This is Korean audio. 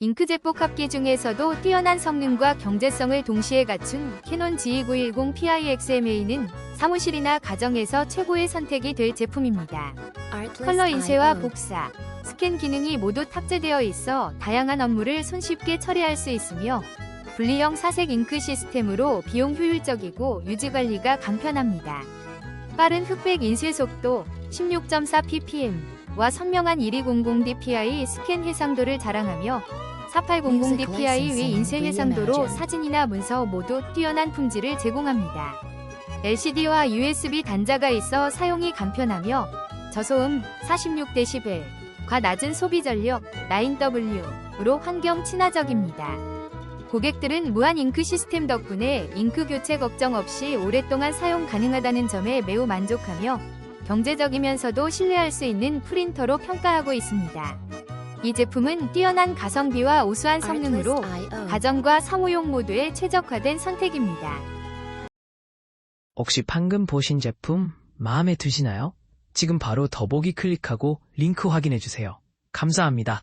잉크젯 복합기 중에서도 뛰어난 성능과 경제성을 동시에 갖춘 캐논 G2910 PIXMA는 사무실이나 가정에서 최고의 선택이 될 제품입니다. 컬러 인쇄와 복사, 스캔 기능이 모두 탑재되어 있어 다양한 업무를 손쉽게 처리할 수 있으며 분리형 사색 잉크 시스템으로 비용 효율적이고 유지 관리가 간편합니다. 빠른 흑백 인쇄 속도 16.4 ppm와 선명한 1200 dpi 스캔 해상도를 자랑하며 4800 dpi 위 인쇄 해상도로 사진이나 문서 모두 뛰어난 품질을 제공합니다. LCD와 USB 단자가 있어 사용이 간편하며 저소음 46dB과 낮은 소비 전력 9W로 환경 친화적입니다. 고객들은 무한 잉크 시스템 덕분에 잉크 교체 걱정 없이 오랫동안 사용 가능하다는 점에 매우 만족하며 경제적이면서도 신뢰할 수 있는 프린터로 평가하고 있습니다. 이 제품은 뛰어난 가성비와 우수한 성능으로 가정과 사무용 모두에 최적화된 선택입니다. 혹시 방금 보신 제품 마음에 드시나요? 지금 바로 더보기 클릭하고 링크 확인해 주세요. 감사합니다.